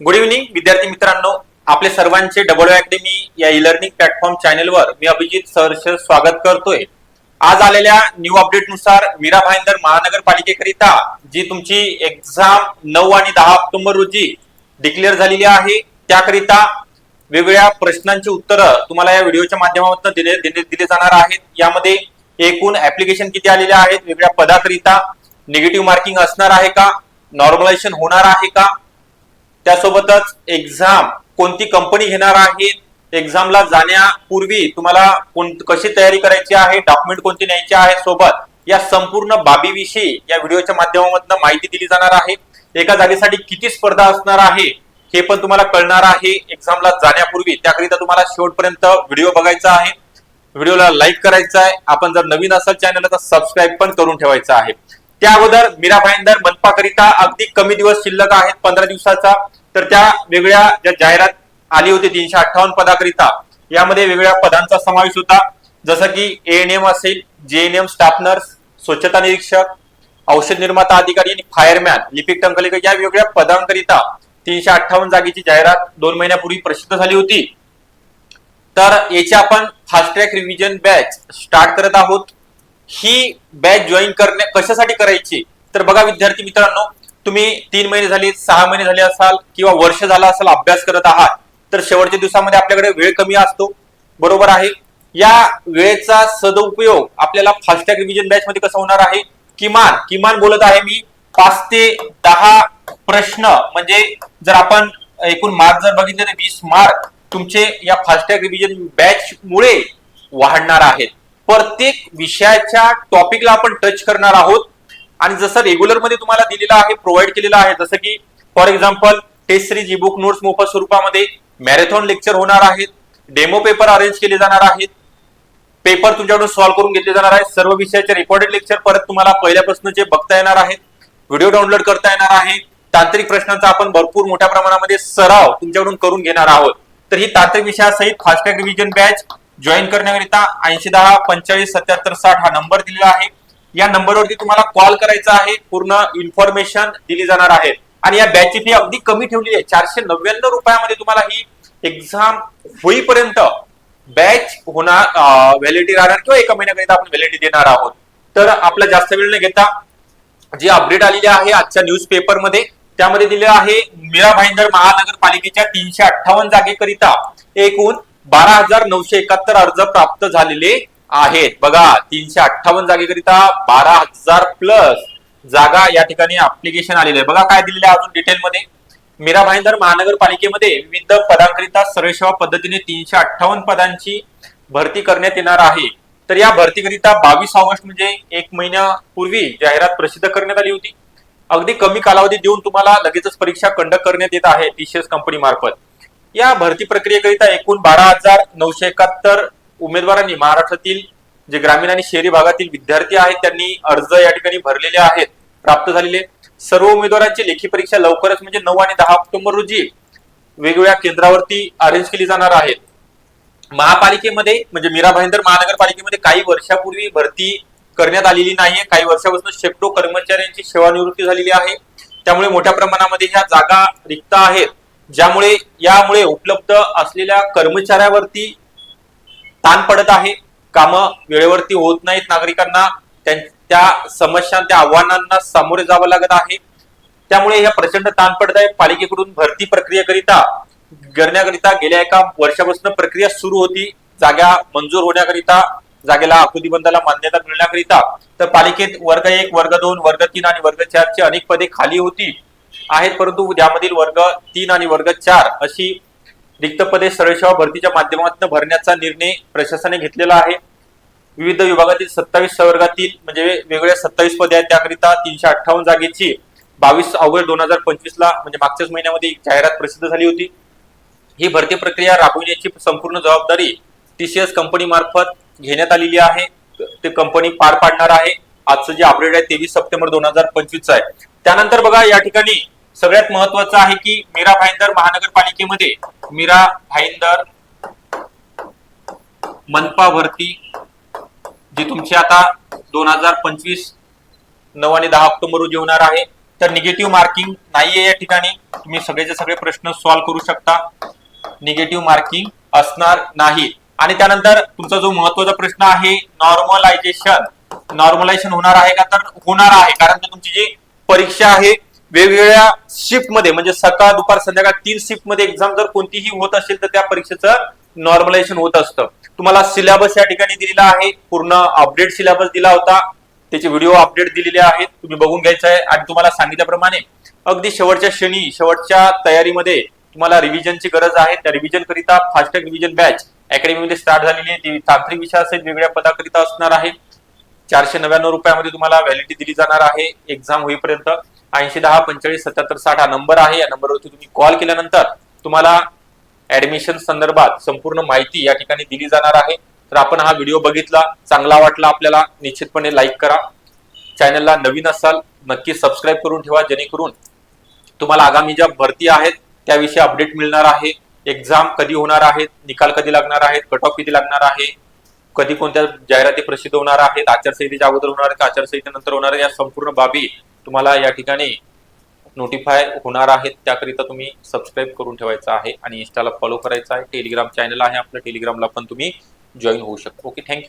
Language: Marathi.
गुड इव्हनिंग विद्यार्थी मित्रांनो. आपले सर्वांचे डबल अकॅडमी या ई लर्निंग प्लॅटफॉर्म चॅनेलवर मी अभिजित सहर्ष स्वागत करतोय. आज आलेल्या न्यू अपडेटनुसार मीरा भाईंदर महानगरपालिकेकरिता जी तुमची एक्झाम नऊ आणि दहा ऑक्टोबर रोजी डिक्लेअर झालेली आहे त्याकरिता वेगवेगळ्या प्रश्नांची उत्तरं तुम्हाला या व्हिडिओच्या माध्यमातून दिले दिले दिले जाणार आहेत. यामध्ये एकूण ऍप्लिकेशन किती आलेले आहेत वेगवेगळ्या पदाकरिता निगेटिव्ह मार्किंग असणार आहे का? नॉर्मलायझेशन होणार आहे का? त्यासोबतच एक्झाम कोणती कंपनी घेणार आहे? एक्झामला जाण्यापूर्वी तुम्हाला कोण कशी तयारी करायची आहे? डॉक्युमेंट कोणते न्यायचे आहे सोबत? या संपूर्ण बाबीविषयी या व्हिडिओच्या माध्यमातून माहिती दिली जाणार आहे. एका जागेसाठी किती स्पर्धा असणार आहे हे पण तुम्हाला कळणार आहे. एक्झामला जाण्यापूर्वी त्याकरिता तुम्हाला शेवटपर्यंत व्हिडिओ बघायचा आहे. व्हिडिओला लाईक करायचा आहे. आपण जर नवीन असाल चॅनलला तर सबस्क्राईब पण करून ठेवायचं आहे. त्या अगोदर मीरा भाईंदर मनपाकरिता अगदी कमी दिवस शिल्लक आहेत पंधरा दिवसाचा. तर त्या वेगळ्या ज्या जाहिरात आली होती तीनशे अठ्ठावन्न पदाकरिता यामध्ये वेगवेगळ्या पदांचा समावेश होता. जसं की एएनएम असेल जेएनएम स्टाफ नर्स स्वच्छता निरीक्षक औषध निर्माता अधिकारी आणि फायरमॅन लिपिक टंकलेकर या वेगवेगळ्या पदांकरिता तीनशे अठ्ठावन्न जागेची जाहिरात दोन महिन्यापूर्वी प्रसिद्ध झाली होती. तर याची आपण fast track revision batch start करत आहोत. ही बॅच जॉईन करणे कशासाठी करायची? तर बघा विद्यार्थी मित्रांनो तुम्ही तीन महिने झाले सहा महिने झाले असाल किंवा वर्ष झाला असाल अभ्यास करत आहात तर शेवटच्या दिवसामध्ये आपल्याकडे वेळ कमी असतो. बरोबर आहे. या वेळेचा सदुपयोग आपल्याला फास्टॅग रिव्हिजन बॅच मध्ये कसा होणार आहे? किमान किमान बोलत आहे मी पाच ते दहा प्रश्न म्हणजे जर आपण एकूण मार्क जर बघितले तर वीस मार्क तुमचे या फास्टॅग रिव्हिजन बॅच मुळे वाढणार आहेत. प्रत्येक विषयाच्या टॉपिकला आपण टच करणार आहोत. आणि जसं रेग्युलरमध्ये तुम्हाला दिलेलं आहे प्रोव्हाइड केलेलं आहे जसं की for example test series e book notes मोफत स्वरूपामध्ये मॅरेथॉन लेक्चर होणार आहेत डेमो पेपर अरेंज केले जाणार आहेत पेपर तुमच्याकडून सॉल्व्ह करून घेतले जाणार आहेत सर्व विषयाचे रेकॉर्डेड लेक्चर परत तुम्हाला पहिल्यापासूनचे बघता येणार आहेत व्हिडिओ डाउनलोड करता येणार आहे तांत्रिक प्रश्नांचा आपण भरपूर मोठ्या प्रमाणामध्ये सराव तुमच्याकडून करून घेणार आहोत. तर ही तांत्रिक विषयासहित fast track revision batch join करण्याकरिता ऐंशी दहा पंचेचाळीस सत्याहत्तर साठ हा नंबर दिलेला आहे. या नंबरवरती तुम्हाला कॉल करायचा आहे. पूर्ण इन्फॉर्मेशन दिली जाणार आहे. आणि या बॅचची फी अगदी कमी ठेवली आहे. चारशे नव्याण्णव रुपयामध्ये तुम्हाला ही एक्झाम होईपर्यंत बॅच होणार व्हॅलिडिटी राहणार किंवा एका महिन्याकरिता आपण व्हॅलिडिटी देणार आहोत. तर आपला जास्त वेळ न घेता जी अपडेट आलेली आहे आजच्या न्यूज पेपरमध्ये त्यामध्ये दिले आहे मीरा भाईंदर महानगरपालिकेच्या तीनशे अठ्ठावन्न जागेकरिता एकूण बारा हजार नऊशे एकाहत्तर अर्ज प्राप्त झालेले आहेत. बघा तीनशे अठ्ठावन्न जागेकरिता बारा हजार प्लस जागा या ठिकाणी अप्लिकेशन आलेले आहे. बघा काय दिलेलं आहे अजून डिटेलमध्ये मीरा भाईंदर महानगरपालिकेमध्ये विविध पदांकरिता सरळ सेवा पद्धतीने तीनशे अठ्ठावन्न पदांची भरती करण्यात येणार आहे. तर या भरतीकरिता बावीस ऑगस्ट म्हणजे एक महिन्यापूर्वी जाहिरात प्रसिद्ध करण्यात आली होती. अगदी कमी कालावधी देऊन तुम्हाला लगेचच परीक्षा कंडक्ट करण्यात येत आहे टीसीएस कंपनी मार्फत. या भरती प्रक्रियेकरिता एकूण बारा हजार नऊशे एकाहत्तर उमेदवारांनी महाराष्ट्रातील जे ग्रामीण आणि शहरी भागातील विद्यार्थी आहेत त्यांनी अर्ज या ठिकाणी भरलेले आहेत प्राप्त झालेले सर्व उमेदवारांची लेखी परीक्षा लवकरच म्हणजे नऊ आणि दहा ऑक्टोबर रोजी वेगवेगळ्या केंद्रावरती अरेंज केली जाणार आहेत महापालिकेमध्ये म्हणजे मीरा भाईंदर महानगरपालिकेमध्ये काही वर्षापूर्वी भरती करण्यात आलेली नाहीये. काही वर्षापासून शेकडो कर्मचाऱ्यांची सेवानिवृत्ती झालेली आहे. त्यामुळे मोठ्या प्रमाणामध्ये ह्या जागा रिक्त आहेत. ज्यामुळे यामुळे उपलब्ध असलेल्या कर्मचाऱ्यावरती ताण पडत आहे. कामं वेळेवरती होत नाहीत नागरिकांना. त्या समस्या त्या आव्हानांना सामोरे जावं लागत आहे. त्यामुळे या प्रचंड ताण पडत आहे. पालिकेकडून भरती प्रक्रियेकरिता करण्याकरिता गेल्या एका वर्षापासून प्रक्रिया सुरू होती. जागा मंजूर होण्याकरिता जागेला आकृतीबंधाला मान्यता मिळण्याकरिता तर पालिकेत वर्ग एक वर्ग दोन वर्ग तीन आणि वर्ग चारची अनेक पदे खाली होती. आहेत परंतु यामधील वर्ग तीन आणि वर्ग चार अशी रिक्त पदे सरळ सेवा भरतीच्या माध्यमातून भरण्याचा निर्णय प्रशासनाने घेतलेला आहे. विविध विभागातील सत्तावीस संवर्गातील म्हणजे वेगवेगळ्या सत्तावीस पदे आहेत. त्याकरिता तीनशे अठ्ठावन्न जागेची बावीस ऑगस्ट दोन हजार पंचवीस ला म्हणजे मागच्याच महिन्यामध्ये जाहिरात प्रसिद्ध झाली होती. ही भरती प्रक्रिया राबविण्याची संपूर्ण जबाबदारी टीसीएस कंपनी मार्फत घेण्यात आलेली आहे. ते कंपनी पार पाडणार आहे. आजचं जे अपडेट आहे तेवीस सप्टेंबर दोन हजार पंचवीस आहे. त्यानंतर बघा या ठिकाणी सगळ्यात महत्वाचं आहे की मीरा भाईंदर महानगरपालिकेमध्ये मीरा भाईंदर मनपा भरती जी तुमची आता दोन हजार पंचवीस नऊ आणि दहा ऑक्टोबर रोजी होणार आहे तर निगेटिव्ह मार्किंग नाहीये या ठिकाणी. तुम्ही सगळेचे सगळे प्रश्न सॉल्व्ह करू शकता. निगेटिव्ह मार्किंग असणार नाही. आणि त्यानंतर तुमचा जो महत्त्वाचा प्रश्न आहे नॉर्मलायझेशन. नॉर्मलायझेशन होणार आहे का? तर होणार आहे कारण तुमची जी परीक्षा आहे वेगवेगळ्या शिफ्टमध्ये म्हणजे सकाळ दुपार संध्याकाळ तीन शिफ्टमध्ये एक्झाम जर कोणतीही होत असेल तर त्या परीक्षेचं नॉर्मलायझेशन होत असतं. तुम्हाला सिलेबस या ठिकाणी दिलेला आहे. पूर्ण अपडेट सिलेबस दिला होता. त्याचे व्हिडिओ अपडेट दिलेले आहेत. तुम्ही बघून घ्यायचं आहे. आणि तुम्हाला सांगितल्याप्रमाणे अगदी शेवटच्या क्षणी शेवटच्या तयारीमध्ये तुम्हाला रिव्हिजनची गरज आहे. त्या रिव्हिजन करिता फास्टॅग रिव्हिजन बॅच अकॅडमीमध्ये स्टार्ट झालेली आहे. ती तांत्रिक विषयासहित वेगळ्या पदाकरिता असणार आहे. चारशे नव्याण्णव रुपयामध्ये तुम्हाला व्हॅलिडिटी दिली जाणार आहे. एक्झाम होईपर्यंत ऐंशी दहा पंचेचाळीस सत्याहत्तर साठ हा नंबर आहे. या नंबरवरती तुम्ही कॉल केल्यानंतर तुम्हाला ऍडमिशन संदर्भात संपूर्ण माहिती या ठिकाणी दिली जाणार आहे. तर आपण हा व्हिडिओ बघितला. चांगला वाटला आपल्याला निश्चितपणे लाईक करा. चॅनलला नवीन असाल नक्की सबस्क्राईब करून ठेवा जेणेकरून तुम्हाला आगामी ज्या भरती आहेत त्याविषयी अपडेट मिळणार आहे. एक्झाम कधी होणार आहेत निकाल कधी लागणार आहेत कट ऑफ किती लागणार आहे कधी कोणत्या जाहिराती प्रसिद्ध होणार आहेत आचारसंहितेच्या अगोदर होणार आहेत आचारसंहितेनंतर होणार या संपूर्ण बाबी तुम्हाला या ठिकाणी नोटिफाय होणार आहेत. त्याकरिता तुम्ही सबस्क्राईब करून ठेवायचं आहे आणि इन्स्टाला फॉलो करायचं आहे. टेलिग्राम चॅनल आहे आपलं. टेलिग्रामला पण तुम्ही जॉईन होऊ शकता. Okay thank you